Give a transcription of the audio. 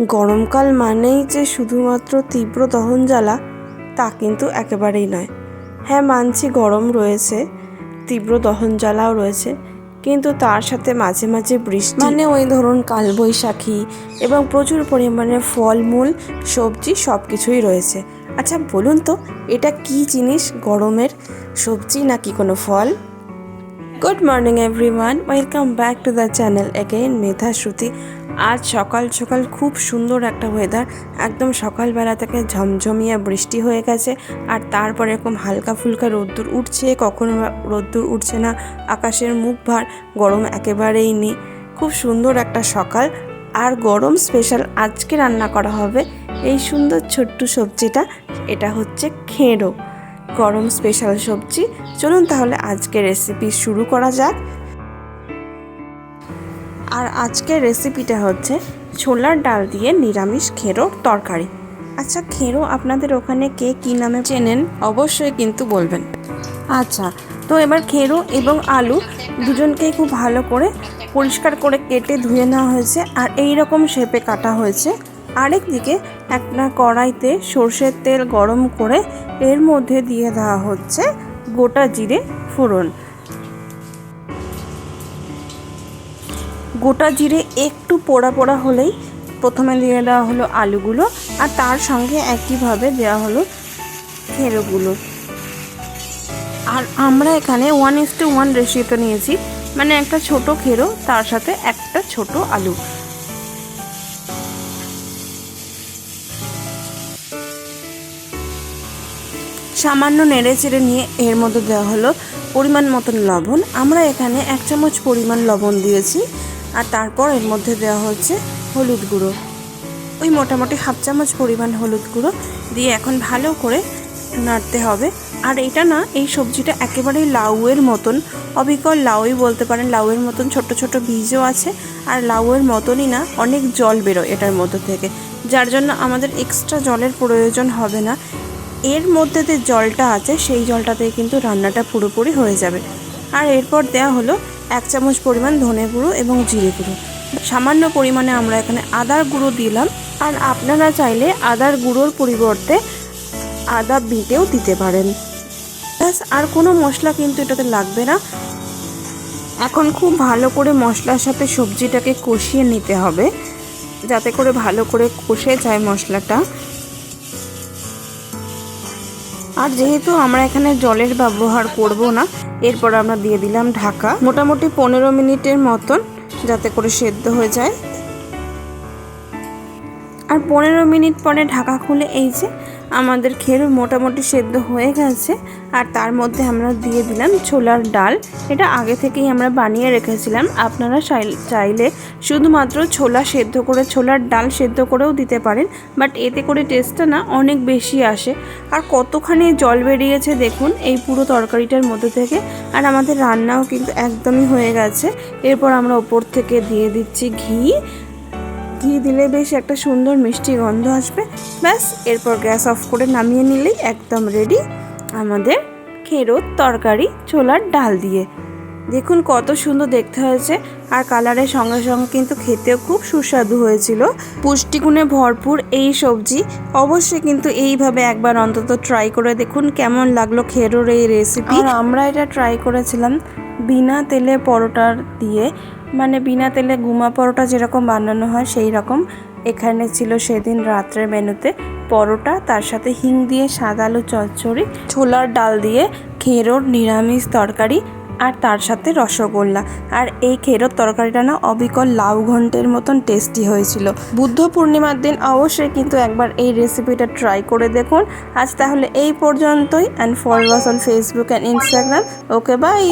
গরমকাল মানেই যে শুধুমাত্র তীব্র দহন জ্বালা তা কিন্তু একেবারেই নয়। হ্যাঁ মানছি গরম রয়েছে তীব্র দহন জ্বালাও রয়েছে কিন্তু তার সাথে মাঝে মাঝে বৃষ্টি। মানে ওই ধরুন কালবৈশাখী এবং প্রচুর পরিমাণে ফলমূল সবজি সব কিছুই রয়েছে। আচ্ছা বলুন তো এটা কি জিনিস গরমের সবজি নাকি কোনো ফল? Good morning everyone welcome back to the channel again Medha Shruti আজ সকাল সকাল খুব সুন্দর একটা ওয়েদার একদম সকালবেলা থেকে ঝমঝমিয়ে বৃষ্টি হয়ে গেছে, আর তারপর এরকম হালকা ফুলকা রোদ্দুর উঠছে, কখনো রোদ্দুর উঠছে না, আকাশের মুখ ভার, গরম একেবারেই নেই। খুব সুন্দর একটা সকাল, আর গরম স্পেশাল আজকে রান্না করা হবে এই সুন্দর ছোট্ট সবজিটা, এটা হচ্ছে খেঁড়ো। গরম স্পেশাল সবজি, চলুন তাহলে আজকে রেসিপি শুরু করা যাক। আর আজকের রেসিপিটা হচ্ছে ছোলার ডাল দিয়ে নিরামিষ খেরোর তরকারি। আচ্ছা খেরো আপনাদের ওখানে কে কী নামে চেনেন? অবশ্যই কিন্তু বলবেন। আচ্ছা তো এবার খেরো এবং আলু দুজনকেই খুব ভালো করে পরিষ্কার করে কেটে ধুয়ে নেওয়া হয়েছে আর এই রকম শেপে কাটা হয়েছে। আরেক দিকে একটা কড়াইতে সর্ষের তেল গরম করে এর মধ্যে দিয়ে দেওয়া হচ্ছে গোটা জিরে ফোড়ন। গোটা জিরে একটু পোড়া পোড়া হলেই প্রথমে দিয়ে দেওয়া হলো আলুগুলো আর তার সঙ্গে একইভাবে দেওয়া হলো খেরোগুলো। আর আমরা এখানে ওয়ান ইস টু ওয়ান রেশিওটা নিয়েছি মানে একটা ছোট খেরো, তার সাথে একটা ছোট আলু। সামান্য নেড়ে চেড়ে নিয়ে এর মধ্যে দেওয়া হলো পরিমাণ মতন লবণ। আমরা এখানে এক চামচ পরিমাণ লবণ দিয়েছি। আর তারপর এর মধ্যে দেওয়া হচ্ছে হলুদ গুঁড়ো। ওই মোটামুটি হাফ চামচ পরিমাণ হলুদ গুঁড়ো দিয়ে এখন ভালো করে নাড়তে হবে। আর এটা না, এই সবজিটা একেবারেই লাউয়ের মতন, অবিকল লাউই বলতে পারেন, লাউয়ের মতন ছোট ছোট বীজও আছে, আর লাউয়ের মতনই না, অনেক জল বেরোয় এটার মধ্যে থেকে। যার জন্য আমাদের এক্সট্রা জলের প্রয়োজন হবে না। এর মধ্যে যে জলটা আছে, সেই জলটাতে কিন্তু রান্নাটা পুরোপুরি হয়ে যাবে। আর এরপর দেওয়া হলো এক চামচ পরিমাণ ধনে গুঁড়ো এবং জিরে গুঁড়ো। সামান্য পরিমাণে আমরা এখানে আদার গুঁড়ো দিলাম। আর আপনারা চাইলে আদার গুঁড়োর পরিবর্তে আদা বিটেও দিতে পারেন। ব্যাস, আর কোনো মশলা কিন্তু এটাতে লাগবে না। এখন খুব ভালো করে মশলার সাথে সবজিটাকে কষিয়ে নিতে হবে। যাতে করে ভালো করে কষে যায় মশলাটা। আর যেহেতু আমরা এখানে জলের ব্যবহার করব না, এরপর আমরা দিয়ে দিলাম ঢাকা। মোটামুটি পনেরো মিনিটের মতন যাতে করে সেদ্ধ হয়ে যায়। আর পনেরো মিনিট পরে ঢাকা খুলে এই যে আমাদের খেরো মোটামুটি সেদ্ধ হয়ে গেছে আর তার মধ্যে আমরা দিয়ে দিলাম ছোলার ডাল। এটা আগে থেকেই আমরা বানিয়ে রেখেছিলাম। আপনারা চাইলে শুধুমাত্র ছোলা সেদ্ধ করে, ছোলার ডাল সেদ্ধ করেও দিতে পারেন, বাট এতে করে টেস্টটা না অনেক বেশি আসে। আর কতখানি জল বেরিয়েছে দেখুন এই পুরো তরকারিটার মধ্যে থেকে। আর আমাদের রান্নাও কিন্তু একদমই হয়ে গেছে। এরপর আমরা ওপর থেকে দিয়ে দিচ্ছি ঘি। ঘি দিলে বেশ একটা সুন্দর মিষ্টি গন্ধ আসবে। ব্যাস, এরপর গ্যাস অফ করে নামিয়ে নিলেই একদম রেডি আমাদের খেরোর তরকারি ছোলার ডাল দিয়ে। দেখুন কত সুন্দর দেখতে হয়েছে আর কালারের সঙ্গে সঙ্গে কিন্তু খেতেও খুব সুস্বাদু হয়েছিল। পুষ্টিগুণে ভরপুর এই সবজি অবশ্যই কিন্তু এইভাবে একবার অন্তত ট্রাই করে দেখুন কেমন লাগল খেরোর এই রেসিপি আর আমরা এটা ট্রাই করেছিলাম বিনা তেলে পরোটার দিয়ে। মানে বিনা তেলে গুমা পরোটা যেরকম বানানো হয় সেই রকম। এখানে ছিল সেদিন রাত্রের মেনুতে পরোটা, তার সাথে হিং দিয়ে সাদা আলু চচ্চড়ি, ছোলার ডাল দিয়ে খেরোর নিরামিষ তরকারি আর তার সাথে রসগোল্লা। আর এই খেরোর তরকারিটা না অবিকল লাউ ঘন্টের মতন টেস্টি হয়েছিল। বুদ্ধ পূর্ণিমার দিন অবশ্যই কিন্তু একবার এই রেসিপিটা ট্রাই করে দেখুন। আজ তাহলে এই পর্যন্তই and follow on Facebook and Instagram okay bye